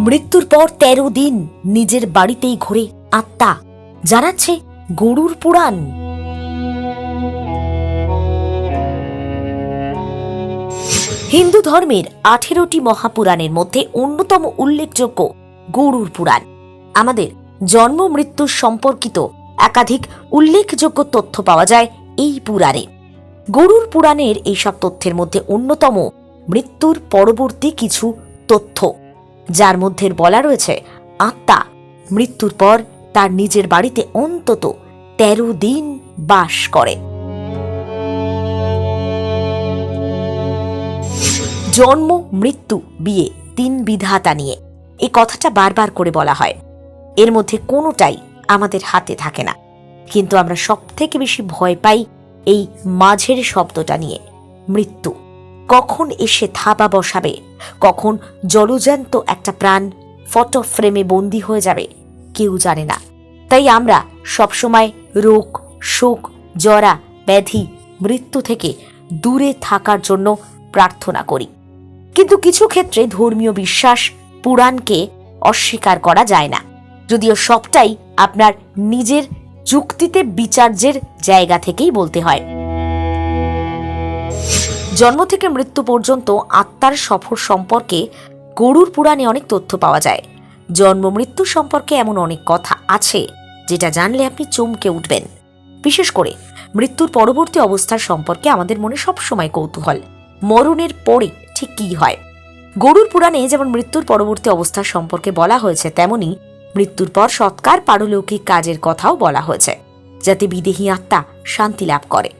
মৃত্যুর পর তেরো দিন নিজের বাড়িতেই ঘোরে আত্মা। জানাচ্ছে গরুর পুরাণ। হিন্দু ধর্মের আঠেরোটি মহাপুরাণের মধ্যে অন্যতম উল্লেখযোগ্য গরুর পুরাণ। আমাদের জন্ম মৃত্যু সম্পর্কিত একাধিক উল্লেখযোগ্য তথ্য পাওয়া যায় এই পুরাণে। গরুর পুরাণের এইসব তথ্যের মধ্যে অন্যতম মৃত্যুর পরবর্তী কিছু তথ্য। যার মধ্যে বলা রয়েছে, আত্মা মৃত্যুর পর তার নিজের বাড়িতে অন্তত তেরো দিন বাস করে। জন্ম, মৃত্যু, বিয়ে, তিন বিধাতা নিয়ে এই কথাটা বারবার করে বলা হয়। এর মধ্যে কোনোটাই আমাদের হাতে থাকে না। কিন্তু আমরা সব থেকে বেশি ভয় পাই এই মাঝের শব্দটা নিয়ে, মৃত্যু। কখন এসে থাবা বসাবে? কখন জলজান্ত একটা প্রাণ ফটো ফ্রেমে বন্দি হয়ে যাবে? কেউ জানে না। তাই আমরা সবসময় রোগ, শোক, জরা, ব্যাধি, মৃত্যু থেকে দূরে থাকার জন্য প্রার্থনা করি। কিন্তু কিছু ক্ষেত্রে ধর্মীয় বিশ্বাস পুরাণকে অস্বীকার করা যায় না। যদিও সবটাই আপনার নিজের যুক্তিতে বিচার্যের জায়গা থেকেই বলতে হয়। জন্ম থেকে মৃত্যু পর্যন্ত আত্মার সফর সম্পর্কে গরুর পুরাণে অনেক তথ্য পাওয়া যায়। জন্ম মৃত্যু সম্পর্কে এমন অনেক কথা আছে, যেটা জানলে আপনি চমকে উঠবেন। বিশেষ করে, মৃত্যুর পরবর্তী অবস্থার সম্পর্কে আমাদের মনে সবসময় কৌতূহল। মরণের পরে ঠিক কী হয়? গরুর পুরাণে যেমন মৃত্যুর পরবর্তী অবস্থা সম্পর্কে বলা হয়েছে, তেমনি মৃত্যুর পর সৎকার পারলৌকিক কাজের কথাও বলা হয়েছে, যাতে বিদেহী আত্মা শান্তি লাভ করে।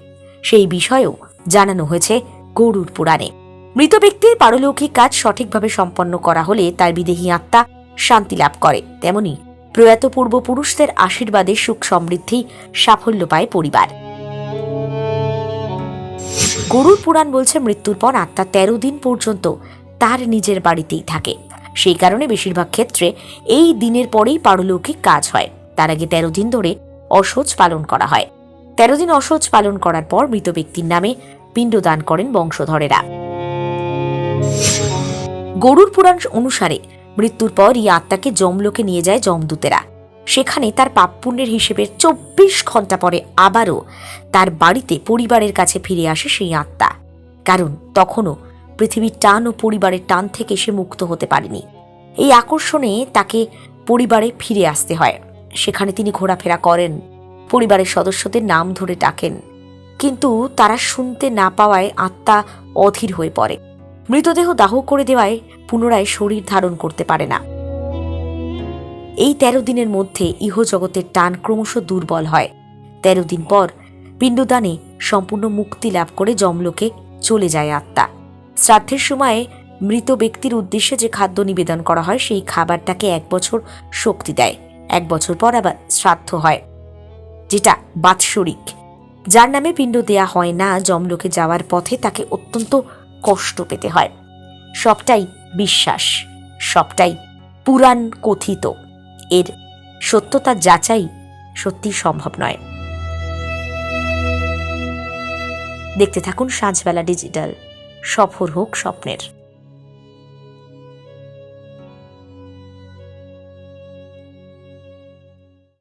সেই বিষয়েও জানানো হয়েছে গরুর পুরাণে মৃত ব্যক্তির পারলৌকিক কাজ সঠিকভাবে সম্পন্ন করা হলে তার বিদেহী আত্মা শান্তি লাভ করে। তেমনি প্রয়াত পূর্বপুরুষদের আশীর্বাদে সুখ সমৃদ্ধি সাফল্য পায় পরিবার। গরুর পুরাণ বলছে মৃত্যুর পর আত্মা তেরো দিন পর্যন্ত তার নিজের বাড়িতেই থাকে। সেই কারণে বেশিরভাগ ক্ষেত্রে এই দিনের পরেই পারলৌকিক কাজ হয়। তার আগে তেরো দিন ধরে অসহজ পালন করা হয়। তেরো দিন অসহজ পালন করার পর মৃত ব্যক্তির নামে পিণ্ডদান করেন বংশধরেরা। গরুর পুরাণ অনুসারে মৃত্যুর পর এই আত্মাকে যমলোকে নিয়ে যায় যমদূতেরা। সেখানে তার পাপ পুণ্যের হিসেবে চব্বিশ ঘণ্টা পরে আবারও তার বাড়িতে পরিবারের কাছে ফিরে আসে সেই আত্মা। কারণ তখনও পৃথিবীর টান ও পরিবারের টান থেকে সে মুক্ত হতে পারেনি। এই আকর্ষণে তাকে পরিবারে ফিরে আসতে হয়। সেখানে তিনি ঘোরাফেরা করেন। পরিবারের সদস্যদের নাম ধরে ডাকেন। কিন্তু তারা শুনতে না পাওয়ায় আত্মা অধীর হয়ে পড়ে। মৃতদেহ দাহ করে দেওয়ায় পুনরায় শরীর ধারণ করতে পারে না। এই তেরো দিনের মধ্যে ইহজগতের টান ক্রমশ দুর্বল হয়। তেরো দিন পর পিণ্ডদানে সম্পূর্ণ মুক্তি লাভ করে জমলোকে চলে যায় আত্মা। শ্রাদ্ধের সময়ে মৃত ব্যক্তির উদ্দেশ্যে যে খাদ্য নিবেদন করা হয়, সেই খাবারটাকে এক বছর শক্তি দেয়। এক বছর পর আবার শ্রাদ্ধ হয়, যেটা বাৎসরিক। যার নামে পিণ্ড দেয়া হয় না জমলোকে যাওয়ার পথে তাকে অত্যন্ত কষ্ট পেতে হয়। সবটাই বিশ্বাস, সবটাই পুরাণ কথিত। এর সত্যতা যাচাই সত্যি সম্ভব নয়। দেখতে থাকুন সাঁঝবেলা ডিজিটাল। সফর হোক স্বপ্নের।